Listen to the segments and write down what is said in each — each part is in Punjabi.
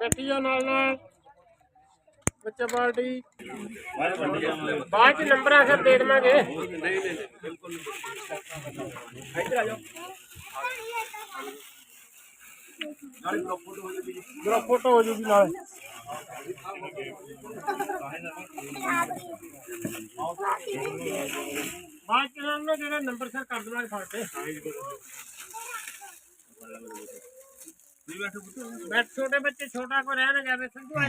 ਬੈਠੀ ਜਾ ਨਾਲ ਨਾਲ। ਬੱਚਾ ਪਾਰਟੀ। ਬਾਅਦ ਚ ਨੰਬਰ ਆ ਦੇ ਦੇਵਾਂਗੇ। ਗਰੁੱਪ ਫੋਟੋ ਹੋ ਜੂਗੀ ਨਾਲ। ਬਾਅਦ ਚ ਇਹਨਾਂ ਨੂੰ ਜਿਹੜਾ ਨੰਬਰ ਸਰ ਕਰ ਦੇਵਾਂਗੇ ਫੜ ਕੇ। ਬੈਠ ਛੋਟੇ ਬੱਚੇ ਛੋਟਾ ਕੋ ਰਹਿਣ ਗਿਆ ਵੇ ਸੰਧੂ ਆ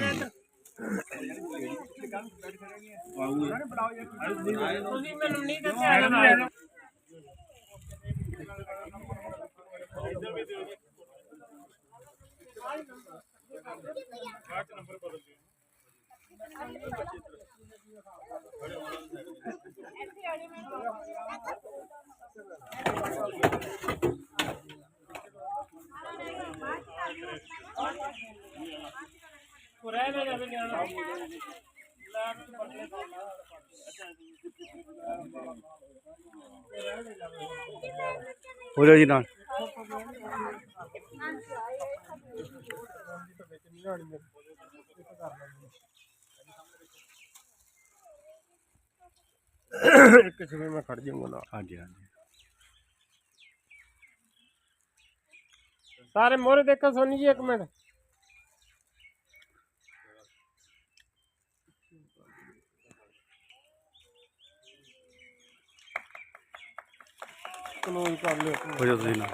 ਤੁਸੀਂ ਮੈਨੂੰ ਨਹੀਂ ਦੱਸਿਆ ਹੈਗਾ। ਰਹਿ ਜਾਵੇ ਨਿਆਣਾ ਲੈ ਕੇ ਬੱਲੇ ਹੋ ਜਾਓ ਜੀ ਨਾਲ। ਇੱਕ ਸਮੇਂ ਮੈਂ ਖੜ ਜਾਊਂਗਾ ਨਾਲ। ਹਾਂਜੀ ਹਾਂਜੀ। ਸਾਰੇ ਮੋਰੇ ਦੇਖੋ ਸੋਨੀ ਜੀ ਇੱਕ ਮਿੰਟ ਕਲੋਜ਼ ਕਰ ਲਿਓ ਹੋ ਜਾਓ ਤੁਸੀਂ ਨਾਲ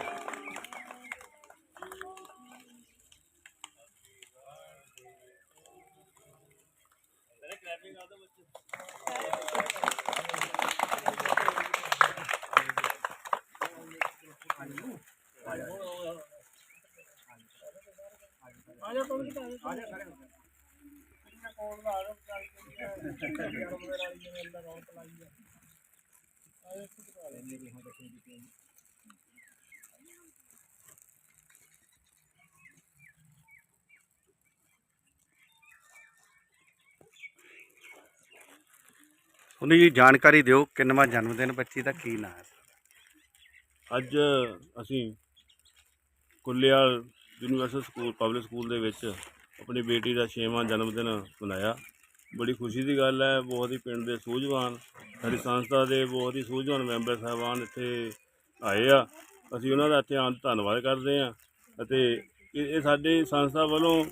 ਆ ਜਾ ਕੋਲ ਆ ਜਾ ਆ ਜਾ ਖੜੇ ਹੋ ਕੋਲ ਦਾ ਆ ਜਾ ਵਿਚਾਰੀ ਜਿਹੜੀ ਹੈ, ਗਰਮ ਵਗੈਰਾ ਵਾਲੀ ਜਿਵੇਂ ਅੰਦਰ ਰੌਣਕ ਲਾਈ ਹੈ ਆ ਜਾ ਇੱਥੇ ਬਿਠਾ ਲੈ। ਉਹਨੂੰ ਜੀ ਜਾਣਕਾਰੀ ਦਿਓ ਕਿੰਨਵਾਂ ਜਨਮ ਦਿਨ ਬੱਚੀ ਦਾ ਕੀ ਨਾਂ ਹੈ। ਅੱਜ ਅਸੀਂ Kullial university school, public school ਦੇ ਵਿੱਚ ਆਪਣੀ ਬੇਟੀ ਦਾ 6ਵਾਂ ਜਨਮ ਦਿਨ ਮਨਾਇਆ। ਬੜੀ ਖੁਸ਼ੀ ਦੀ ਗੱਲ ਹੈ, ਬਹੁਤ ਹੀ ਪਿੰਡ ਦੇ ਸੂਝਵਾਨ, ਸਾਡੀ ਸੰਸਥਾ ਦੇ ਬਹੁਤ ਹੀ ਸੂਝਵਾਨ ਮੈਂਬਰ ਸਾਹਿਬਾਨ ਇੱਥੇ ਆਏ ਆ। ਅਸੀਂ ਉਹਨਾਂ ਦਾ ਇੱਥੇ ਆਉਣ ਧੰਨਵਾਦ ਕਰਦੇ ਹਾਂ ਅਤੇ ਇਹ ਇਹ ਸਾਡੀ ਸੰਸਥਾ ਵੱਲੋਂ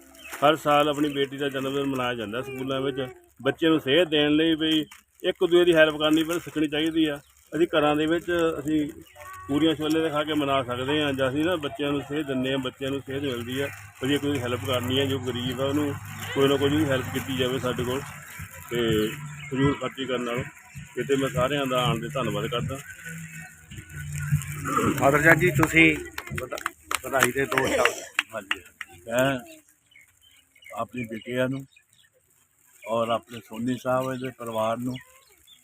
ਹਰ ਸਾਲ ਆਪਣੀ ਬੇਟੀ ਦਾ ਜਨਮ ਦਿਨ ਮਨਾਇਆ ਜਾਂਦਾ ਸਕੂਲਾਂ ਵਿੱਚ। ਬੱਚੇ ਨੂੰ ਸੇਧ ਦੇਣ ਲਈ ਵੀ ਇੱਕ ਦੂਜੇ ਦੀ ਹੈਲਪ ਕਰਨੀ ਪਰ ਸਿੱਖਣੀ ਚਾਹੀਦੀ ਆ। ਅਸੀਂ ਘਰਾਂ ਦੇ ਵਿੱਚ ਅਸੀਂ ਪੂਰੀਆਂ ਛੋਲੇ ਦੇ ਖਾ ਕੇ ਮਨਾ ਸਕਦੇ ਹਾਂ ਜਾਂ ਅਸੀਂ ਨਾ ਬੱਚਿਆਂ ਨੂੰ ਸੇਧ ਦਿੰਦੇ ਹਾਂ ਬੱਚਿਆਂ ਨੂੰ ਸੇਧ ਮਿਲਦੀ ਹੈ ਵੀ ਜੇ ਕੋਈ ਹੈਲਪ ਕਰਨੀ ਹੈ ਜੋ ਗਰੀਬ ਆ ਉਹਨੂੰ ਕੋਈ ਨਾ ਕੋਈ ਵੀ ਹੈਲਪ ਕੀਤੀ ਜਾਵੇ ਸਾਡੇ ਕੋਲ। ਤੇ ਫਜ਼ੂਲ ਖਰਚੀ ਕਰਨ ਨਾਲੋਂ। ਇਹ ਤੇ ਮੈਂ ਸਾਰਿਆਂ ਦਾ ਆਉਣ ਦੇ ਧੰਨਵਾਦ ਕਰਦਾ। ਫਾਦਰ ਜੀ ਤੁਸੀਂ ਵਧ- ਵਧਾਈ ਦੇ ਦੋ ਸ਼ਬਦ ਹਾਂਜੀ। ਮੈਂ ਆਪਣੀ ਬੇਟੀਆਂ ਨੂੰ ਔਰ ਆਪਣੇ ਸੋਨੀ ਸਾਹਿਬ ਦੇ ਪਰਿਵਾਰ ਨੂੰ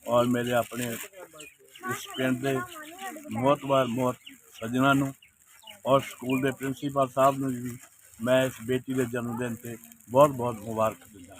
ਔਰ ਮੇਰੇ ਆਪਣੇ ਇਸ ਪਿੰਡ ਦੇ ਬਹੁਤ ਵਾਰ ਬਹੁਤ ਸੱਜਣਾ ਨੂੰ ਔਰ ਸਕੂਲ ਦੇ ਪ੍ਰਿੰਸੀਪਲ ਸਾਹਿਬ ਨੂੰ ਵੀ ਮੈਂ ਇਸ ਬੇਟੀ ਦੇ ਜਨਮ ਦਿਨ ਤੇ ਬਹੁਤ ਬਹੁਤ ਮੁਬਾਰਕ ਦਿੰਦਾ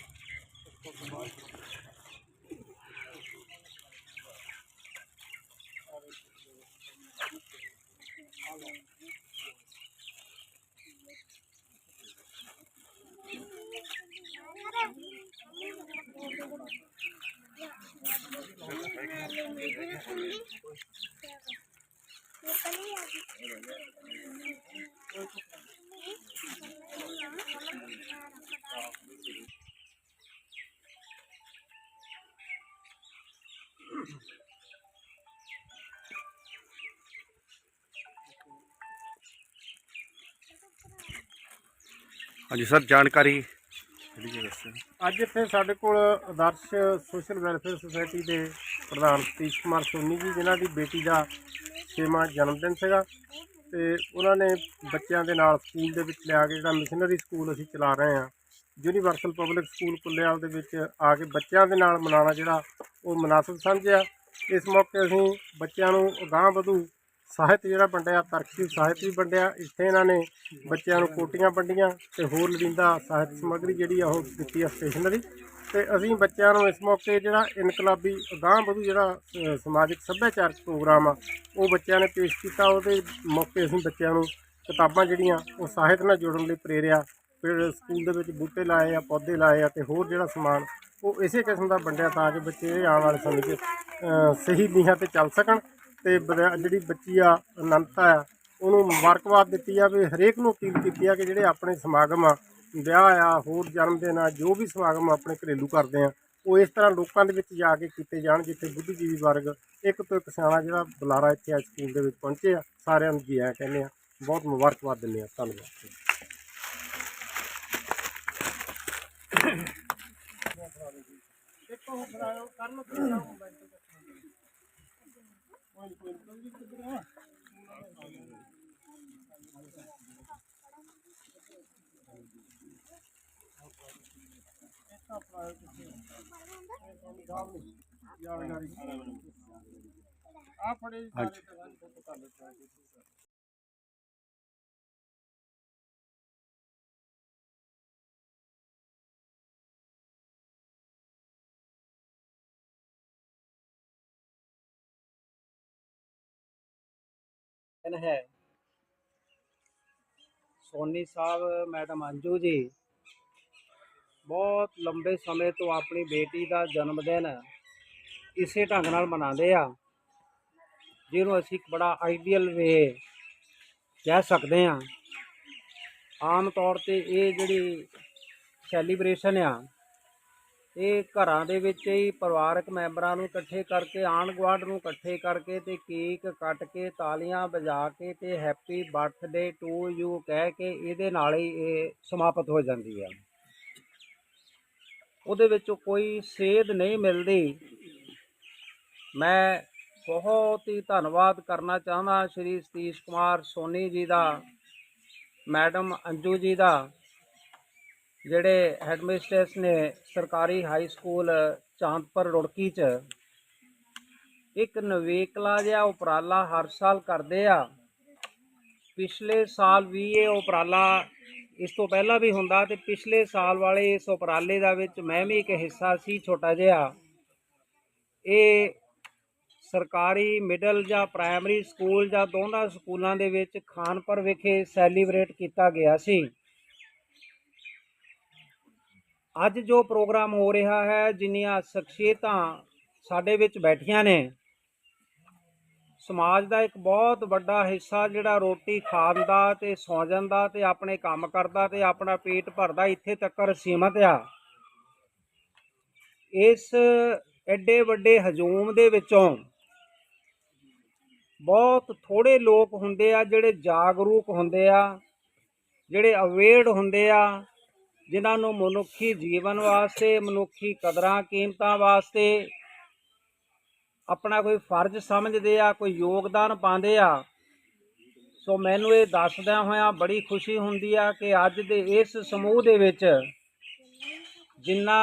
ਹਾਂਜੀ ਸਰ ਜਾਣਕਾਰੀ ਅੱਜ ਇੱਥੇ ਸਾਡੇ ਕੋਲ ਆਦਰਸ਼ ਸੋਸ਼ਲ ਵੈਲਫੇਅਰ ਸੁਸਾਇਟੀ ਦੇ ਪ੍ਰਧਾਨ ਸਤੀਸ਼ ਕੁਮਾਰ ਸੋਨੀ ਜੀ, ਜਿਨ੍ਹਾਂ ਦੀ ਬੇਟੀ ਦਾ ਛੇਵਾਂ ਜਨਮ ਦਿਨ ਸੀਗਾ। ਤੇ ਉਹਨਾਂ ਨੇ ਬੱਚਿਆਂ ਦੇ ਨਾਲ ਸਕੂਲ ਦੇ ਵਿੱਚ ਲਿਆ ਕੇ ਜਿਹੜਾ ਮਿਸ਼ਨਰੀ ਸਕੂਲ ਅਸੀਂ ਚਲਾ ਰਹੇ ਹਾਂ। ਯੂਨੀਵਰਸਲ ਪਬਲਿਕ ਸਕੂਲ ਕੁੱਲਿਆਲ ਦੇ ਵਿੱਚ ਆ ਕੇ ਬੱਚਿਆਂ ਦੇ ਨਾਲ ਮਨਾਉਣਾ ਜਿਹੜਾ ਉਹ ਮਨਾਸਬ ਸਮਝਿਆ। ਇਸ ਮੌਕੇ ਅਸੀਂ ਬੱਚਿਆਂ ਨੂੰ ਅਗਾਂਹ ਵਧੂ ਸਾਹਿਤ ਜਿਹੜਾ ਵੰਡਿਆ ਤਰਕਸ਼ੀਲ ਸਾਹਿਤ ਵੀ ਵੰਡਿਆ। ਇੱਥੇ ਇਹਨਾਂ ਨੇ ਬੱਚਿਆਂ ਨੂੰ ਕੋਟੀਆਂ ਵੰਡੀਆਂ ਤੇ ਹੋਰ ਲੋੜੀਂਦਾ ਸਾਹਿਤ ਸਮੱਗਰੀ ਜਿਹੜੀ ਆ ਉਹ ਦਿੱਤੀ ਆ ਸਟੇਸ਼ਨਰੀ ਤੇ ਅਸੀਂ ਬੱਚਿਆਂ ਨੂੰ ਇਸ ਮੌਕੇ ਜਿਹੜਾ ਇਨਕਲਾਬੀ ਅਗਾਂਹ ਵਧੂ ਜਿਹੜਾ ਸਮਾਜਿਕ ਸੱਭਿਆਚਾਰਕ ਪ੍ਰੋਗਰਾਮ ਆ, ਉਹ ਬੱਚਿਆਂ ਨੇ ਪੇਸ਼ ਕੀਤਾ। ਉਹਦੇ ਮੌਕੇ ਅਸੀਂ ਬੱਚਿਆਂ ਨੂੰ ਕਿਤਾਬਾਂ ਜਿਹੜੀਆਂ, ਉਹ ਸਾਹਿਤ ਨਾਲ ਜੋੜਨ ਲਈ ਪ੍ਰੇਰਿਆ, ਫਿਰ ਸਕੂਲ ਦੇ ਵਿੱਚ ਬੂਟੇ ਲਾਏ ਆ, ਪੌਦੇ ਲਾਏ ਆ ਤੇ ਹੋਰ ਜਿਹੜਾ ਸਮਾਨ, ਉਹ ਇਸੇ ਕਿਸਮ ਦਾ ਵੰਡਿਆ ਤਾਂ ਕਿ ਬੱਚੇ ਆਉਣ ਵਾਲੇ ਸਮੇਂ 'ਚ ਸਹੀ ਨੀਹਾਂ ਤੇ ਚੱਲ ਸਕਣ ਤੇ ਜਿਹੜੀ ਬੱਚੀ ਆ, ਅਨੰਤਾ ਆ, ਉਹਨੂੰ ਮੁਬਾਰਕਬਾਦ ਦਿੱਤੀ ਆ ਵੀ ਹਰੇਕ ਨੂੰ ਅਪੀਲ ਕੀਤੀ ਆ ਕਿ ਜਿਹੜੇ ਆਪਣੇ ਸਮਾਗਮ ਆ ਵਿਆਹ ਆ, ਹੋਰ ਜਨਮ ਦਿਨ ਆ, ਜੋ ਵੀ ਸਮਾਗਮ ਆਪਣੇ ਘਰੇਲੂ ਕਰਦੇ ਆ, ਉਹ ਇਸ ਤਰ੍ਹਾਂ ਲੋਕਾਂ ਦੇ ਵਿੱਚ ਜਾ ਕੇ ਕੀਤੇ ਜਾਣ, ਜਿੱਥੇ ਬੁੱਧੀਜੀਵੀ ਵਰਗ ਇੱਕ ਤੋਂ ਇੱਕ ਸਿਆਣਾ ਜਿਹੜਾ ਬੁਲਾਰਾ ਇੱਥੇ ਅੱਜ ਸਕੂਲ ਦੇ ਵਿੱਚ ਪਹੁੰਚੇ ਆ, ਸਾਰਿਆਂ ਨੂੰ ਜੀ ਆਇਆਂ ਕਹਿੰਦੇ ਆ, ਬਹੁਤ ਮੁਬਾਰਕਬਾਦ ਦਿੰਦੇ ਆ, ਧੰਨਵਾਦ। ਦੇਖੋ ਹੁਣ ਕਰਨ ਆ ਫੜੇ ਸਾਰੇ ਤਰ੍ਹਾਂ ਫੋਟੋ ਕਰ ਲੈਂਦੇ ਦਿਨ ਹੈ। ਸੋਨੀ ਸਾਹਿਬ ਮੈਡਮ ਅੰਜੂ ਜੀ ਬਹੁਤ ਲੰਬੇ ਸਮੇਂ ਤੋਂ ਆਪਣੀ ਬੇਟੀ ਦਾ ਜਨਮ ਦਿਨ ਇਸੇ ਢੰਗ ਨਾਲ ਮਨਾਉਂਦੇ ਆ, ਜਿਹਨੂੰ ਅਸੀਂ ਇੱਕ ਬੜਾ ਆਈਡੀਅਲ ਵੇ ਕਹਿ ਸਕਦੇ ਆ। ਆਮ ਤੌਰ ਤੇ ਇਹ ਜਿਹੜੀ ਸੈਲੀਬ੍ਰੇਸ਼ਨ ਆ, ਇਹ ਘਰਾਂ ਦੇ ਵਿੱਚ ਹੀ ਪਰਿਵਾਰਕ ਮੈਂਬਰਾਂ ਨੂੰ ਇਕੱਠੇ ਕਰਕੇ ਆਂਢ ਗੁਆਂਢ ਨੂੰ ਇਕੱਠੇ ਕਰਕੇ ਤੇ ਕੇਕ ਕੱਟ ਕੇ, ਤਾਲੀਆਂ ਵਜਾ ਕੇ ਤੇ ਹੈਪੀ ਬਰਥਡੇ ਟੂ ਯੂ ਕਹਿ ਕੇ ਇਹਦੇ ਨਾਲ ਹੀ ਇਹ ਸਮਾਪਤ ਹੋ ਜਾਂਦੀ ਹੈ ਉਹਦੇ ਵਿੱਚੋਂ ਕੋਈ ਸੇਧ ਨਹੀਂ ਮਿਲਦੀ। ਮੈਂ ਬਹੁਤ ਹੀ ਧੰਨਵਾਦ ਕਰਨਾ ਚਾਹੁੰਦਾ ਸ਼੍ਰੀ ਸਤੀਸ਼ ਕੁਮਾਰ ਸੋਨੀ ਜੀ ਦਾ, ਮੈਡਮ ਅੰਜੂ ਜੀ ਦਾ, ਜਿਹੜੇ ਹੈਡਮਿਸਟਰਸ ਨੇ ਸਰਕਾਰੀ ਹਾਈ ਸਕੂਲ ਚਾਂਦਪੁਰ ਰੁੜਕੀ 'ਚ। ਇੱਕ ਨਵੇਕਲਾ ਜਿਹਾ ਉਪਰਾਲਾ ਹਰ ਸਾਲ ਕਰਦੇ ਆ। ਪਿਛਲੇ ਸਾਲ ਵੀ ਇਹ ਉਪਰਾਲਾ ਇਸ ਤੋਂ ਪਹਿਲਾਂ ਵੀ ਹੁੰਦਾ ਤੇ ਪਿਛਲੇ ਸਾਲ ਵਾਲੇ ਇਸ ਉਪਰਾਲੇ ਦਾ ਵਿੱਚ ਮੈਂ ਵੀ ਇੱਕ ਹਿੱਸਾ ਸੀ, ਛੋਟਾ ਜਿਹਾ। ਇਹ ਸਰਕਾਰੀ ਮਿਡਲ ਜਾਂ ਪ੍ਰਾਇਮਰੀ ਸਕੂਲ ਜਾਂ ਦੋਨਾਂ ਸਕੂਲਾਂ ਦੇ ਵਿੱਚ ਖਾਨਪੁਰ ਵਿਖੇ ਸੈਲੀਬ੍ਰੇਟ ਕੀਤਾ ਗਿਆ ਸੀ। ਅੱਜ ਜੋ ਪ੍ਰੋਗਰਾਮ ਹੋ ਰਿਹਾ ਹੈ, ਜਿੰਨੀਆਂ ਸ਼ਖਸੀਅਤਾਂ ਸਾਡੇ ਵਿੱਚ ਬੈਠੀਆਂ ਨੇ ਸਮਾਜ ਦਾ ਇੱਕ ਬਹੁਤ ਵੱਡਾ ਹਿੱਸਾ ਜਿਹੜਾ ਰੋਟੀ ਖਾਣ ਦਾ ਤੇ ਸੌਂ ਜਾਂਦਾ ਤੇ ਆਪਣੇ ਕੰਮ ਕਰਦਾ ਤੇ ਆਪਣਾ ਪੇਟ ਭਰਦਾ ਇੱਥੇ ਤੱਕ ਸੀਮਤ ਆ। ਇਸ ਐਡੇ ਵੱਡੇ ਹਜੂਮ ਦੇ ਵਿੱਚੋਂ ਬਹੁਤ ਥੋੜੇ ਲੋਕ ਹੁੰਦੇ ਆ ਜਿਹੜੇ ਜਾਗਰੂਕ ਹੁੰਦੇ ਆ, ਜਿਹੜੇ ਅਵੇਅਰ ਹੁੰਦੇ ਆ, ਜਿਨ੍ਹਾਂ ਨੂੰ ਮਨੁੱਖੀ ਜੀਵਨ ਵਾਸਤੇ, ਮਨੁੱਖੀ ਕਦਰਾਂ ਕੀਮਤਾਂ ਵਾਸਤੇ ਆਪਣਾ ਕੋਈ ਫਰਜ਼ ਸਮਝਦੇ ਆ, ਕੋਈ ਯੋਗਦਾਨ ਪਾਉਂਦੇ ਆ। ਸੋ ਮੈਨੂੰ ਇਹ ਦੱਸਦਿਆਂ ਹੋਇਆਂ ਬੜੀ ਖੁਸ਼ੀ ਹੁੰਦੀ ਆ ਕਿ ਅੱਜ ਦੇ ਇਸ ਸਮੂਹ ਦੇ ਵਿੱਚ ਜਿੰਨਾ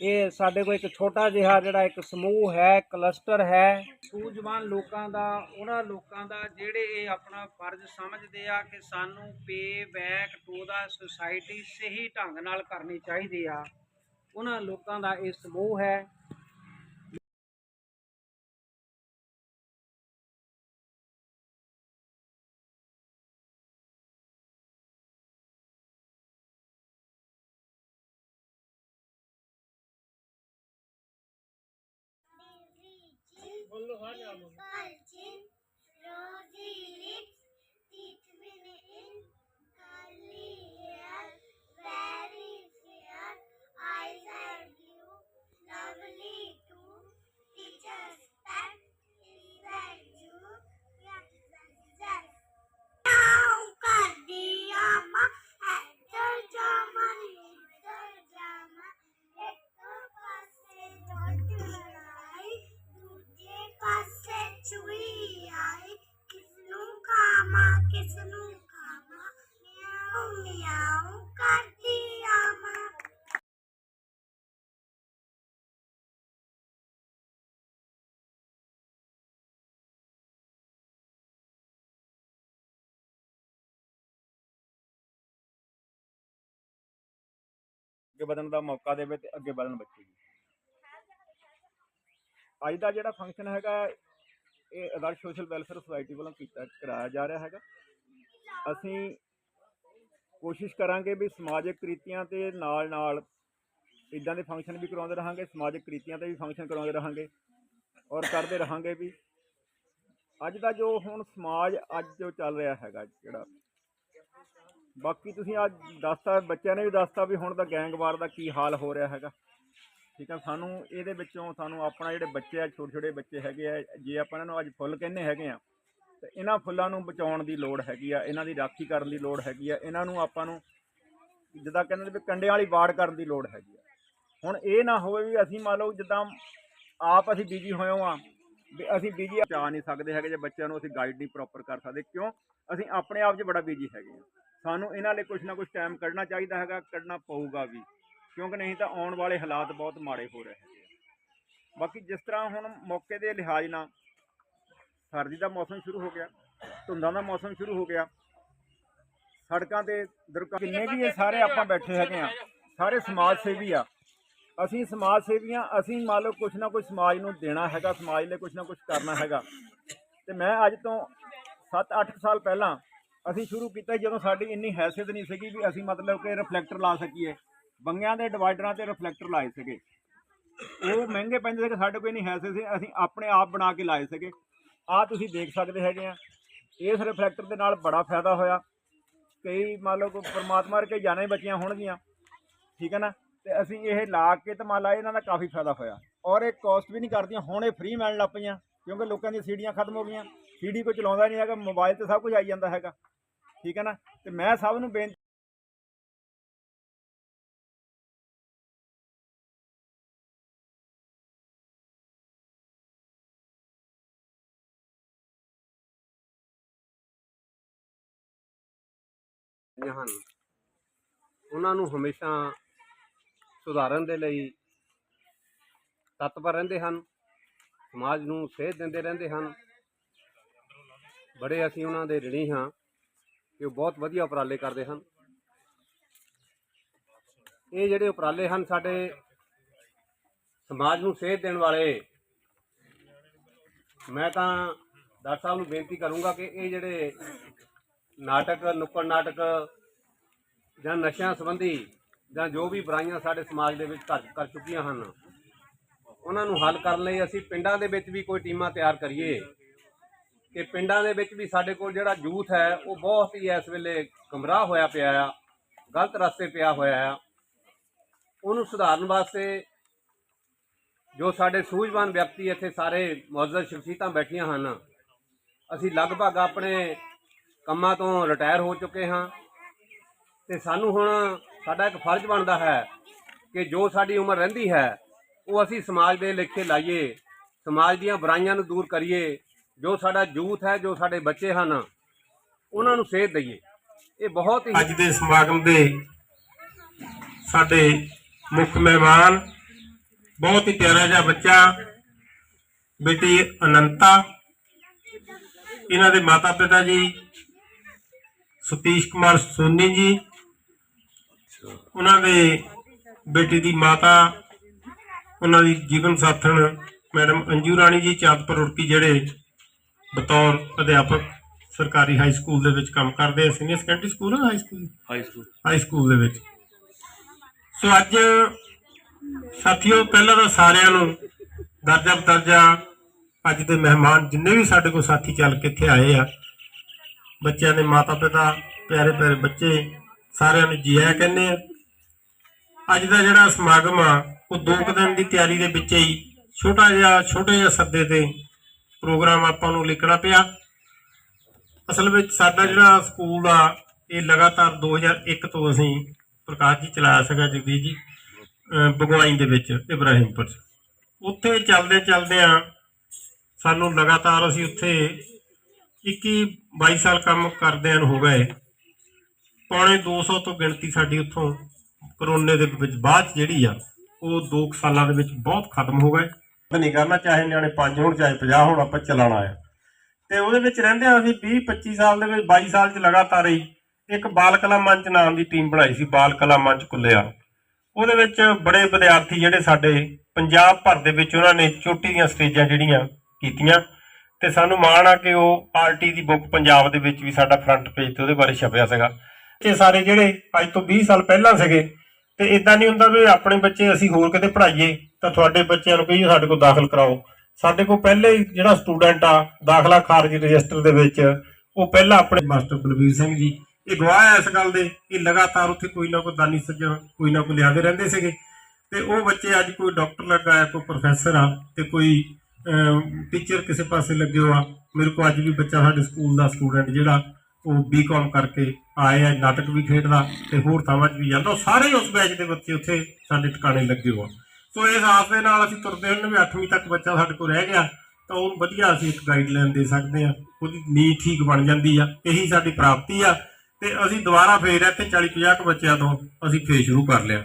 ਇਹ ਸਾਡੇ ਕੋਲ ਇੱਕ ਛੋਟਾ ਜਿਹਾ ਜਿਹੜਾ ਇੱਕ ਸਮੂਹ ਹੈ, ਕਲਸਟਰ ਹੈ, ਸੂਝਵਾਨ ਲੋਕਾਂ ਦਾ, ਉਹਨਾਂ ਲੋਕਾਂ ਦਾ ਜਿਹੜੇ ਇਹ ਆਪਣਾ ਫਰਜ਼ ਸਮਝਦੇ ਆ ਕਿ ਸਾਨੂੰ ਪੇ ਬੈਕ ਟੂ ਦਾ ਸੁਸਾਇਟੀ ਸਹੀ ਢੰਗ ਨਾਲ ਕਰਨੀ ਚਾਹੀਦੀ ਆ, ਉਹਨਾਂ ਲੋਕਾਂ ਦਾ ਇਹ ਸਮੂਹ ਹੈ। বলল হয় না ਵਧਣ ਦਾ ਮੌਕਾ ਦੇਵੇ ਤੇ ਅੱਗੇ ਵਧਣ ਬੱਚੇ ਜੀ ਅੱਜ ਦਾ ਜਿਹੜਾ ਫੰਕਸ਼ਨ ਹੈਗਾ, ਇਹ ਆਦਰਸ਼ ਸੋਸ਼ਲ ਵੈਲਫੇਅਰ ਸੁਸਾਇਟੀ ਵੱਲੋਂ ਕੀਤਾ, ਕਰਾਇਆ ਜਾ ਰਿਹਾ ਹੈਗਾ। ਅਸੀਂ ਕੋਸ਼ਿਸ਼ ਕਰਾਂਗੇ ਵੀ ਸਮਾਜਿਕ ਕ੍ਰਿਤੀਆਂ ਤੇ ਨਾਲ ਨਾਲ ਇਦਾਂ ਦੇ ਫੰਕਸ਼ਨ ਵੀ ਕਰਾਉਂਦੇ ਰਹਾਂਗੇ, ਸਮਾਜਿਕ ਕ੍ਰਿਤੀਆਂ ਤੇ ਵੀ ਫੰਕਸ਼ਨ ਕਰਾਉਂਦੇ ਰਹਾਂਗੇ ਔਰ ਕਰਦੇ ਰਹਾਂਗੇ ਵੀ। ਅੱਜ ਦਾ ਜੋ ਹੁਣ ਸਮਾਜ ਅੱਜ ਜੋ ਚੱਲ ਰਿਹਾ ਹੈਗਾ, ਜਿਹੜਾ ਬਾਕੀ ਤੁਸੀਂ ਅੱਜ ਦੱਸਤਾ, ਬੱਚਿਆਂ ਨੇ ਵੀ ਦੱਸਤਾ ਵੀ ਹੁਣ ਤਾਂ ਗੈਂਗਵਾਰ ਦਾ ਕੀ ਹਾਲ ਹੋ ਰਿਹਾ ਹੈਗਾ। ਠੀਕ ਆ, ਸਾਨੂੰ ਇਹਦੇ ਵਿੱਚੋਂ ਸਾਨੂੰ ਆਪਣਾ ਜਿਹੜੇ ਬੱਚੇ ਆ ਛੋਟੇ ਛੋਟੇ ਬੱਚੇ ਹੈਗੇ ਆ, ਜੇ ਆਪਾਂ ਇਹਨਾਂ ਨੂੰ ਅੱਜ ਫੁੱਲ ਕਹਿੰਦੇ ਹੈਗੇ ਆ, ਤੇ ਇਹਨਾਂ ਫੁੱਲਾਂ ਨੂੰ ਬਚਾਉਣ ਦੀ ਲੋੜ ਹੈਗੀ ਆ, ਇਹਨਾਂ ਦੀ ਰਾਖੀ ਕਰਨ ਦੀ ਲੋੜ ਹੈਗੀ ਆ, ਇਹਨਾਂ ਨੂੰ ਆਪਾਂ ਨੂੰ ਜਿੱਦਾਂ ਕਹਿੰਦੇ ਵੀ ਕੰਡਿਆਂ ਵਾਲੀ ਵਾੜ ਕਰਨ ਦੀ ਲੋੜ ਹੈਗੀ ਆ। ਹੁਣ ਇਹ ਨਾ ਹੋਵੇ ਵੀ ਅਸੀਂ ਮੰਨ ਲਓ ਜਿੱਦਾਂ ਆਪ ਅਸੀਂ ਬਿਜ਼ੀ ਹੋਏ ਆ, ਵੀ ਅਸੀਂ ਬਿਜ਼ੀ ਆ ਨਹੀਂ ਸਕਦੇ ਹੈਗੇ, ਜੇ ਬੱਚਿਆਂ ਨੂੰ ਅਸੀਂ ਗਾਈਡ ਨਹੀਂ ਪ੍ਰੋਪਰ ਕਰ ਸਕਦੇ, ਕਿਉਂ? ਅਸੀਂ ਆਪਣੇ ਆਪ 'ਚ ਬੜਾ ਬਿਜ਼ੀ ਹੈਗੇ ਆ। ਸਾਨੂੰ ਇਹਨਾਂ ਲਈ ਕੁਝ ਨਾ ਕੁਝ ਟਾਈਮ ਕੱਢਣਾ ਚਾਹੀਦਾ ਹੈਗਾ, ਕੱਢਣਾ ਪਊਗਾ ਵੀ। ਕਿਉਂਕਿ ਨਹੀਂ ਤਾਂ ਆਉਣ ਵਾਲੇ ਹਾਲਾਤ ਬਹੁਤ ਮਾੜੇ ਹੋ ਰਹੇ ਹੈਗੇ ਬਾਕੀ ਜਿਸ ਤਰ੍ਹਾਂ ਹੁਣ ਮੌਕੇ ਦੇ ਲਿਹਾਜ਼ ਨਾਲ ਸਰਦੀ ਦਾ ਮੌਸਮ ਸ਼ੁਰੂ ਹੋ ਗਿਆ, ਧੁੰਦਾਂ ਦਾ ਮੌਸਮ ਸ਼ੁਰੂ ਹੋ ਗਿਆ, ਸੜਕਾਂ ਤੇ ਦੁਰਘਟਨਾ ਕਿੰਨੇ ਵੀ ਇਹ ਸਾਰੇ ਆਪਾਂ ਬੈਠੇ ਹੈਗੇ ਆ ਸਾਰੇ ਸਮਾਜ ਸੇਵੀ ਆ। ਅਸੀਂ ਸਮਾਜ ਸੇਵੀਆਂ ਅਸੀਂ ਮੰਨ ਲਓ ਕੁਝ ਨਾ ਕੁਝ ਸਮਾਜ ਨੂੰ ਦੇਣਾ ਹੈਗਾ, ਸਮਾਜ ਲਈ ਕੁਝ ਨਾ ਕੁਝ ਕਰਨਾ ਹੈਗਾ। ਤੇ ਮੈਂ ਅੱਜ ਤੋਂ 7-8 ਸਾਲ ਪਹਿਲਾਂ ਅਸੀਂ ਸ਼ੁਰੂ ਕੀਤਾ ਜਦੋਂ ਸਾਡੀ ਇੰਨੀ ਹੈਸੀਅਤ ਨਹੀਂ ਸੀਗੀ ਵੀ ਅਸੀਂ ਮਤਲਬ ਕਿ ਰਿਫਲੈਕਟਰ ਲਾ ਸਕੀਏ। ਬੰਗਿਆਂ ਦੇ ਡਿਵਾਈਡਰਾਂ ਤੇ ਰਿਫਲੈਕਟਰ ਲਾਏ ਸੀਗੇ। ਉਹ ਮਹਿੰਗੇ ਪੈਂਦੇ ਸੀਗੇ, ਸਾਡੇ ਕੋਲ ਨਹੀਂ ਹੈਸੀਅਤ ਸੀ, ਅਸੀਂ ਆਪਣੇ ਆਪ ਬਣਾ ਕੇ ਲਾਏ ਸੀਗੇ। ਆਹ ਤੁਸੀਂ ਦੇਖ ਸਕਦੇ ਹੈਗੇ ਆ। ਇਸ ਰਿਫਲੈਕਟਰ ਦੇ ਨਾਲ ਬੜਾ ਫਾਇਦਾ ਹੋਇਆ। ਕਈ ਮੰਨ ਲਓ ਪਰਮਾਤਮਾ ਰਕੇ ਜਾਨਾਂ ਹੀ ਬਚੀਆਂ ਹੋਣਗੀਆਂ। ਠੀਕ ਹੈ ਨਾ? ਤੇ ਅਸੀਂ ਇਹ ਲਾ ਕੇ ਤੇ ਮੰਨ ਲਾ ਇਹਨਾਂ ਦਾ ਕਾਫੀ ਫਾਇਦਾ ਹੋਇਆ। ਔਰ ਇਹ ਕੋਸਟ ਵੀ ਨਹੀਂ ਕਰਦੀਆਂ, ਹੁਣ ਇਹ ਫ੍ਰੀ ਮਿਲਣ ਲੱਗ ਪਈਆਂ। ਕਿਉਂਕਿ ਲੋਕਾਂ ਦੀਆਂ ਸੀੜੀਆਂ ਖਤਮ ਹੋ ਗਈਆਂ। ਸੀੜੀ ਕੋਈ ਚਲਾਉਂਦਾ ਨਹੀਂ ਹੈਗਾ ਮੋਬਾਈਲ ਤੇ ਸਭ ਕੁਝ ਆਈ ਜਾਂਦਾ ਹੈਗਾ। ਠੀਕ ਹੈ ਨਾ? ਤੇ ਮੈਂ ਸਭ ਨੂੰ ਬੇਨਤੀ ਹਨ। ਉਹਨਾਂ ਨੂੰ ਹਮੇਸ਼ਾ ਸੁਧਾਰਨ ਦੇ ਲਈ ਤਤਪਰ ਰਹਿੰਦੇ ਹਨ, ਸਮਾਜ ਨੂੰ ਸੇਧ ਦਿੰਦੇ ਰਹਿੰਦੇ ਹਨ। ਬੜੇ ਅਸੀਂ ਉਹਨਾਂ ਦੇ ਰਿਣੀ ਹਾਂ। ਕਿ ਉਹ ਬਹੁਤ ਵਧੀਆ ਉਪਰਾਲੇ ਕਰਦੇ ਹਨ। ਇਹ ਜਿਹੜੇ ਉਪਰਾਲੇ ਹਨ, ਸਾਡੇ ਸਮਾਜ ਨੂੰ ਸੇਧ ਦੇਣ ਵਾਲੇ, ਮੈਂ ਤਾਂ ਡਾਕਟਰ ਸਾਹਿਬ ਨੂੰ ਬੇਨਤੀ ਕਰੂੰਗਾ ਕਿ ਇਹ ਜਿਹੜੇ ਨਾਟਕ, ਨੁੱਕੜ ਨਾਟਕ ਜਾਂ ਨਸ਼ਿਆਂ ਸੰਬੰਧੀ ਜਾਂ ਜੋ ਵੀ ਬੁਰਾਈਆਂ ਸਾਡੇ ਸਮਾਜ ਦੇ ਵਿੱਚ ਕਰ ਕਰ ਚੁੱਕੀਆਂ ਹਨ, ਉਹਨਾਂ ਨੂੰ ਹੱਲ ਕਰਨ ਲਈ ਅਸੀਂ ਪਿੰਡਾਂ ਦੇ ਵਿੱਚ ਵੀ ਕੋਈ ਟੀਮਾਂ ਤਿਆਰ ਕਰੀਏ। ਕਿ ਪਿੰਡਾਂ ਦੇ ਵਿੱਚ ਵੀ ਸਾਡੇ ਕੋਲ ਜਿਹੜਾ ਯੂਥ ਹੈ, ਉਹ ਬਹੁਤ ਹੀ ਇਸ ਵੇਲੇ ਗਮਰਾਹ ਹੋਇਆ ਪਿਆ ਆ, ਗਲਤ ਰਸਤੇ ਪਿਆ ਹੋਇਆ ਆ। ਉਹਨੂੰ ਸੁਧਾਰਨ ਵਾਸਤੇ ਜੋ ਸਾਡੇ ਸੂਝਵਾਨ ਵਿਅਕਤੀ ਇੱਥੇ ਸਾਰੇ ਮੌਜੂਦ ਸ਼ਖਸੀਅਤਾਂ ਬੈਠੀਆਂ ਹਨ, ਅਸੀਂ ਲਗਭਗ ਆਪਣੇ ਕੰਮਾਂ ਤੋਂ ਰਿਟਾਇਰ ਹੋ ਚੁੱਕੇ ਹਾਂ ਤੇ ਸਾਨੂੰ ਹੁਣ ਸਾਡਾ ਇੱਕ ਫਰਜ਼ ਬਣਦਾ ਹੈ ਕਿ ਜੋ ਸਾਡੀ ਉਮਰ ਰਹਿੰਦੀ ਹੈ, ਉਹ ਅਸੀਂ ਸਮਾਜ ਦੇ ਲੇਖੇ ਲਾਈਏ, ਸਮਾਜ ਦੀਆਂ ਬੁਰਾਈਆਂ ਨੂੰ ਦੂਰ ਕਰੀਏ ਜੋ ਸਾਡਾ ਯੂਥ ਹੈ, ਜੋ ਸਾਡੇ ਬੱਚੇ ਹਨ, ਉਹਨਾਂ ਨੂੰ ਸੇਧ ਦਈਏ। ਇਹ ਬਹੁਤ ਹੀ ਅੱਜ ਦੇ ਸਮਾਗਮ ਦੇ ਸਾਡੇ ਮੁੱਖ ਮਹਿਮਾਨ, ਬਹੁਤ ਹੀ ਪਿਆਰਾ ਜਿਹਾ ਬੱਚਾ, ਬੇਟੀ ਅਨੰਤਾ, ਇਹਨਾਂ ਦੇ ਮਾਤਾ ਪਿਤਾ ਜੀ, ਸਤੀਸ਼ ਕੁਮਾਰ ਸੋਨੀ ਜੀ, ਉਹਨਾਂ ਦੇ ਬੇਟੀ ਦੀ ਮਾਤਾ, ਉਹਨਾਂ ਦੀ ਜੀਵਨ ਸਾਥਣ ਮੈਡਮ ਅੰਜੂ ਰਾਣੀ ਜੀ, ਚਾঁਦਪੁਰ ਰੁੜਕੀ ਜਿਹੜੇ ਬਤੌਰ ਅਧਿਆਪਕ ਸਰਕਾਰੀ ਹਾਈ ਸਕੂਲ ਦੇ ਵਿੱਚ ਕੰਮ ਕਰਦੇ ਆ senior secondary school high school high school high school ਦੇ ਵਿੱਚ। ਸੋ ਅੱਜ ਸਾਥੀਓ ਪਹਿਲਾਂ ਤਾਂ ਸਾਰਿਆਂ ਨੂੰ ਦਰਜਾ ਬਦਰਜਾ ਅੱਜ ਦੇ ਮਹਿਮਾਨ ਜਿੰਨੇ ਵੀ ਸਾਡੇ ਕੋਲ ਸਾਥੀ ਚੱਲ ਕੇ ਇੱਥੇ ਆਏ ਆ ਬੱਚਿਆਂ ਦੇ ਮਾਤਾ ਪਿਤਾ ਪਿਆਰੇ ਪਿਆਰੇ ਬੱਚੇ ਸਾਰਿਆਂ ਨੂੰ ਜੀ ਆਇਆਂ ਕਹਿੰਦੇ ਆ। ਅੱਜ ਦਾ ਜਿਹੜਾ ਸਮਾਗਮ ਆ ਉਹ ਦੋ ਦਿਨ ਦੀ ਤਿਆਰੀ ਦੇ ਵਿੱਚ ਹੀ ਛੋਟਾ ਜਿਹਾ ਛੋਟੇ ਜਿਹਾ ਸੱਦੇ ਤੇ ਪ੍ਰੋਗਰਾਮ ਆਪਾਂ ਨੂੰ ਲਿਖਣਾ ਪਿਆ। ਅਸਲ ਵਿੱਚ ਸਾਡਾ ਜਿਹੜਾ ਸਕੂਲ ਆ, ਇਹ ਲਗਾਤਾਰ 2001 ਤੋਂ ਅਸੀਂ ਪ੍ਰਕਾਸ਼ ਜੀ ਚਲਾਇਆ ਸੀਗਾ, ਜਗਦੀਸ਼ ਜੀ ਬਗਵਾਈ ਦੇ ਵਿੱਚ, ਇਬਰਾਹਿਮਪੁਰ 'ਚ। ਉੱਥੇ ਚੱਲਦੇ ਚੱਲਦੇ ਆ ਸਾਨੂੰ ਲਗਾਤਾਰ ਅਸੀਂ ਉੱਥੇ 21 22 ਸਾਲ ਕੰਮ ਕਰਦਿਆਂ ਨੂੰ ਹੋ ਗਏ। ਪੌਣੇ 200 ਤੋਂ ਗਿਣਤੀ ਸਾਡੀ ਉੱਥੋਂ ਕਰੋਨੇ ਦੇ ਵਿੱਚ ਬਾਅਦ 'ਚ ਜਿਹੜੀ ਆ, ਉਹ 2 ਸਾਲਾਂ ਦੇ ਵਿੱਚ ਬਹੁਤ ਖਤਮ ਹੋ ਗਏ। ਨਹੀਂ ਕਰਨਾ, ਚਾਹੇ ਨਿਆਣੇ 5 ਹੋਣ, ਚਾਹੇ 50 ਹੋਣ, ਆਪਾਂ ਚਲਾਣਾ ਆ। ਤੇ ਉਹਦੇ ਵਿੱਚ ਰਹਿੰਦੇ ਆ ਅਸੀਂ 20 25 ਸਾਲ ਦੇ ਵਿੱਚ 22 ਸਾਲ 'ਚ ਲਗਾਤਾਰ ਹੀ ਇੱਕ ਬਾਲ ਕਲਾ ਮੰਚ ਨਾਮ ਦੀ ਟੀਮ ਬਣਾਈ ਸੀ ਬਾਲ ਕਲਾ ਮੰਚ ਕੁੱਲਿਆ। ਉਹਦੇ ਵਿੱਚ ਬੜੇ ਵਿਦਿਆਰਥੀ ਜਿਹੜੇ ਸਾਡੇ ਪੰਜਾਬ ਭਰ ਦੇ ਵਿੱਚ ਉਹਨਾਂ ਨੇ ਚੋਟੀ ਦੀਆਂ ਸਟੇਜਾਂ ਜਿਹੜੀਆਂ ਕੀਤੀਆਂ ਤੇ ਸਾਨੂੰ ਮਾਣ ਆ ਕਿ ਉਹ ਆਰਟੀ ਦੀ ਬੁੱਕ ਪੰਜਾਬ ਦੇ ਵਿੱਚ ਵੀ ਸਾਡਾ ਫਰੰਟ ਪੇਜ ਤੇ ਉਹਦੇ ਬਾਰੇ ਛਪਿਆ ਸੀਗਾ। ਤੇ ਸਾਰੇ ਜਿਹੜੇ ਅੱਜ ਤੋਂ 20 ਸਾਲ ਪਹਿਲਾਂ ਸੀਗੇ, ਤੇ ਇਦਾਂ ਨਹੀਂ ਹੁੰਦਾ ਵੀ ਆਪਣੇ ਬੱਚੇ ਅਸੀਂ ਹੋਰ ਕਿਤੇ ਪੜ੍ਹਾਈਏ। ਤਾਂ ਤੁਹਾਡੇ ਬੱਚਿਆਂ ਨੂੰ ਕਹੀਏ ਸਾਡੇ ਕੋਲ ਦਾਖਲ ਕਰਾਓ। ਸਾਡੇ ਕੋਲ ਪਹਿਲੇ ਹੀ ਜਿਹੜਾ ਸਟੂਡੈਂਟ ਆ, ਦਾਖਲਾ ਖਾਰਜ ਰਜਿਸਟਰ ਦੇ ਵਿੱਚ, ਉਹ ਪਹਿਲਾਂ ਆਪਣੇ ਮਾਸਟਰ ਬਲਵੀਰ ਸਿੰਘ ਜੀ, ਇਹ ਗਵਾਹ ਹੈ ਇਸ ਗੱਲ ਦੇ ਕਿ ਲਗਾਤਾਰ ਉੱਥੇ ਕੋਈ ਨਾ ਕੋਈ ਦਾਨੀ ਸੱਜਣ ਕੋਈ ਨਾ ਕੋਈ ਲਿਆਦੇ ਰਹਿੰਦੇ ਸੀਗੇ। ਤੇ ਉਹ ਬੱਚੇ ਅੱਜ ਕੋਈ ਡਾਕਟਰ ਲੱਗਾ ਹੈ, ਕੋਈ ਪ੍ਰੋਫੈਸਰ ਆ, ਤੇ ਕੋਈ ਟੀਚਰ ਕਿਸੇ ਪਾਸੇ ਲੱਗੇ ਹੋ ਆ ਮੇਰੇ ਕੋਲ ਅੱਜ ਵੀ ਬੱਚਾ ਸਾਡੇ ਸਕੂਲ ਦਾ ਸਟੂਡੈਂਟ ਜਿਹੜਾ, ਉਹ ਬੀਕਾਮ ਕਰਕੇ ਆਇਆ ਨਾਟਕ ਵੀ ਖੇਡਦਾ ਤੇ ਹੋਰ ਥਾਵਾਂ 'ਚ ਵੀ ਜਾਂਦਾ। ਉਹ ਸਾਰੇ ਉਸ ਬੈਚ ਦੇ ਬੱਚੇ ਉੱਥੇ ਸਾਡੇ ਟਿਕਾਣੇ ਲੱਗੇ ਹੋ ਸੋ ਇਸ ਆਸ ਦੇ ਨਾਲ ਅਸੀਂ ਤੁਰਦੇ ਹੁੰਦੇ ਵੀ 8ਵੀਂ ਤੱਕ ਬੱਚਾ ਸਾਡੇ ਕੋਲ ਰਹਿ ਗਿਆ, ਤਾਂ ਉਹਨੂੰ ਵਧੀਆ ਅਸੀਂ ਇੱਕ ਗਾਈਡਲਾਈਨ ਦੇ ਸਕਦੇ ਆ ਉਹਦੀ ਨੀਂਹ ਠੀਕ ਬਣ ਜਾਂਦੀ ਆ, ਇਹੀ ਸਾਡੀ ਪ੍ਰਾਪਤੀ ਆ, ਤੇ ਅਸੀਂ ਦੁਬਾਰਾ ਫੇਰ ਇੱਥੇ 40 50 ਕੁ ਬੱਚਿਆਂ ਤੋਂ ਅਸੀਂ ਫੇਰ ਸ਼ੁਰੂ ਕਰ ਲਿਆ।